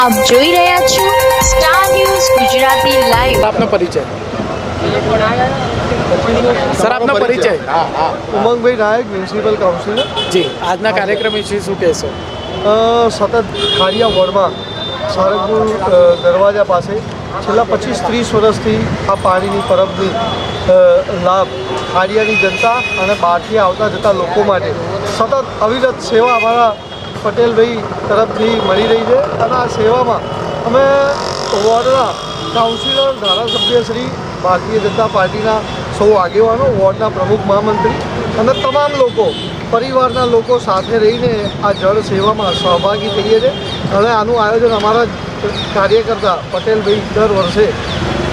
આપ જોઈ રહ્યા છો સ્ટાર ન્યૂઝ ગુજરાતી લાઈવ આપનો પરિચય. સર આપનો પરિચય. હા હા. ઉમંગભાઈ નાયક મ્યુનિસિપલ કાઉન્સિલર જી આજના કાર્યક્રમ વિશે શું કહેશો? સતત ખાડિયા વોર્ડમાં સારંગપુર દરવાજા પાસે છેલ્લા પચીસ ત્રીસ વર્ષથી આ પાણીની પરબની લાભ ખાડિયાની જનતા અને બહારથી આવતા જતા લોકો માટે સતત અવિરત સેવા અમારા પટેલભાઈ તરફથી મળી રહી છે અને આ સેવામાં અમે વોર્ડના કાઉન્સિલર, ધારાસભ્ય શ્રી ભારતીય જનતા પાર્ટીના સૌ આગેવાનો, વોર્ડના પ્રમુખ મહામંત્રી અને તમામ લોકો, પરિવારના લોકો સાથે રહીને આ જળ સેવામાં સહભાગી થઈએ છીએ અને આનું આયોજન અમારા કાર્યકર્તા પટેલભાઈ દર વર્ષે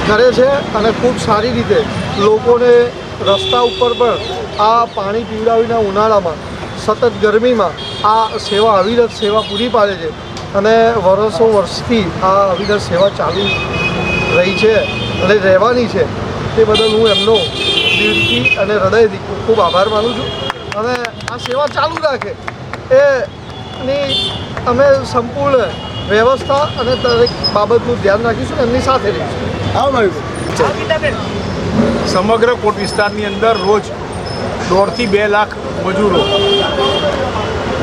કરે છે અને ખૂબ સારી રીતે લોકોને રસ્તા ઉપર પણ આ પાણી પીવડાવીના ઉનાળામાં સતત ગરમીમાં આ સેવા અવિરત સેવા પૂરી પાડે છે અને વર્ષો વર્ષથી આ અવિરત સેવા ચાલુ રહી છે અને રહેવાની છે તે બદલ હું એમનો દિલથી અને હૃદયથી ખૂબ ખૂબ આભાર માનું છું અને આ સેવા ચાલુ રાખે એની અમે સંપૂર્ણ વ્યવસ્થા અને દરેક બાબતનું ધ્યાન રાખીશું એમની સાથે રહીશું. સમગ્ર કોટ વિસ્તારની અંદર રોજ દોઢથી બે લાખ મજૂરો.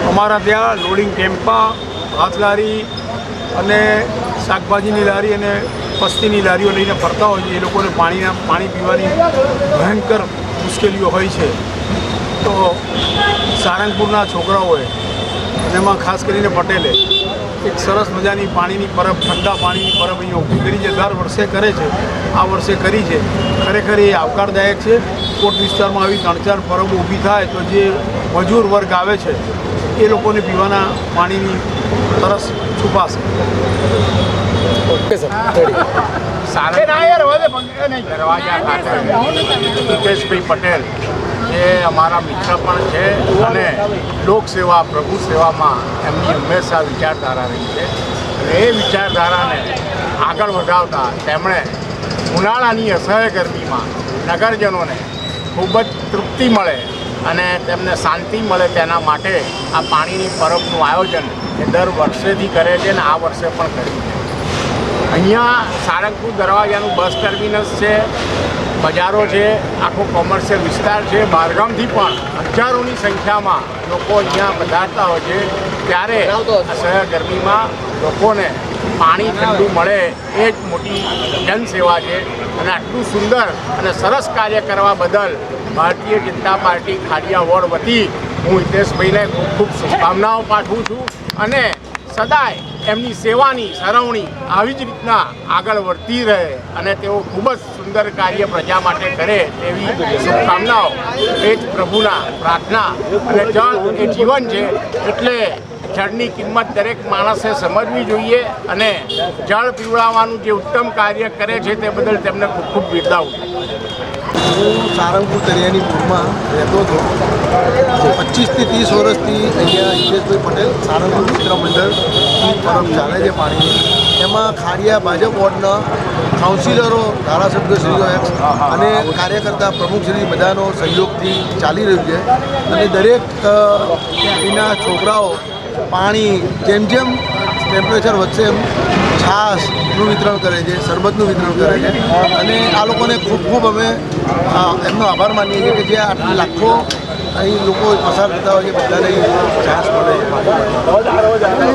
અમારા ત્યાં લોડિંગ ટેમ્પા હાથ લારી અને શાકભાજીની લારી અને પસ્તીની લારીઓ લઈને ફરતા હોય છે. એ લોકોને પાણીના, પાણી પીવાની ભયંકર મુશ્કેલીઓ હોય છે. તો સારંગપુરના છોકરાઓએ અને એમાં ખાસ કરીને પટેલે એક સરસ મજાની પાણીની પરબ, ઠંડા પાણીની પરબ અહીંયા ઊભી કરી છે. દર વર્ષે કરે છે. આ વર્ષે કરી છે. ખરેખર એ આવકારદાયક છે. કોટ વિસ્તારમાં આવી ત્રણ ચાર પરબો ઊભી થાય તો જે મજૂર વર્ગ આવે છે એ લોકોને પીવાના પાણીની તરસ છુપાશે. હિતેશભાઈ પટેલ જે અમારા મિત્ર પણ છે અને લોકસેવા પ્રભુ સેવામાં એમની હંમેશા વિચારધારા રહી છે. અને એ વિચારધારાને આગળ વધાવતા તેમણે ઉનાળાની અસહ્ય ગરમીમાં નગરજનોને ખૂબ જ તૃપ્તિ મળે અને તેમને શાંતિ મળે તેના માટે આ પાણીની પરબનું આયોજન એ દર વર્ષેથી કરે છે અને આ વર્ષે પણ કર્યું છે. અહીંયા સારંગપુર દરવાજાનું બસ ટર્મિનસ છે, બજારો છે, આખો કોમર્શિયલ વિસ્તાર છે. બહારગામથી પણ હજારોની સંખ્યામાં લોકો અહીંયા પધારતા હોય છે. ત્યારે અસહ્ય ગરમીમાં લોકોને પાણી ઠંડુ મળે એ જ મોટી જનસેવા છે. અને આટલું સુંદર અને સરસ કાર્ય કરવા બદલ ભારતીય જનતા પાર્ટી ખાડિયા વોર્ડ વતી હું હિતેશભાઈને ખૂબ ખૂબ શુભકામનાઓ પાઠવું છું અને સદાય એમની સેવાની સરવણી આવી જ રીતના આગળ વધતી રહે અને તેઓ ખૂબ જ સુંદર કાર્ય પ્રજા માટે કરે તેવી શુભકામનાઓ. એ જ પ્રભુના પ્રાર્થના અને જળ એ જીવન છે એટલે જળની કિંમત દરેક માણસે સમજવી જોઈએ અને જળ પીવડાવવાનું જે ઉત્તમ કાર્ય કરે છે તે બદલ તેમને ખૂબ ખૂબ બિરદાવું. હું સારંગપુર દરિયાની પૂરમાં રહેતો હતો. પચીસથી ત્રીસ વર્ષથી અહીંયા હિતેશભાઈ પટેલ, સારંગપુર મિત્ર મંડળની પરબ ચાલે છે પાણીની. એમાં ખાડિયા ભાજપ વોર્ડના કાઉન્સિલરો, ધારાસભ્યશ્રીઓ અને કાર્યકર્તા પ્રમુખશ્રી બધાનો સહયોગથી ચાલી રહ્યું છે. અને દરેક એના છોકરાઓ પાણી જેમ જેમ ટેમ્પરેચર વધશે એમ છાશનું વિતરણ કરે છે, શરબતનું વિતરણ કરે છે. અને આ લોકોને ખૂબ ખૂબ અમે એમનો આભાર માનીએ છીએ કે જે આટલા લાખો અહીં લોકો પસાર થતા હોય છે, બધાને છાશ મળે. છે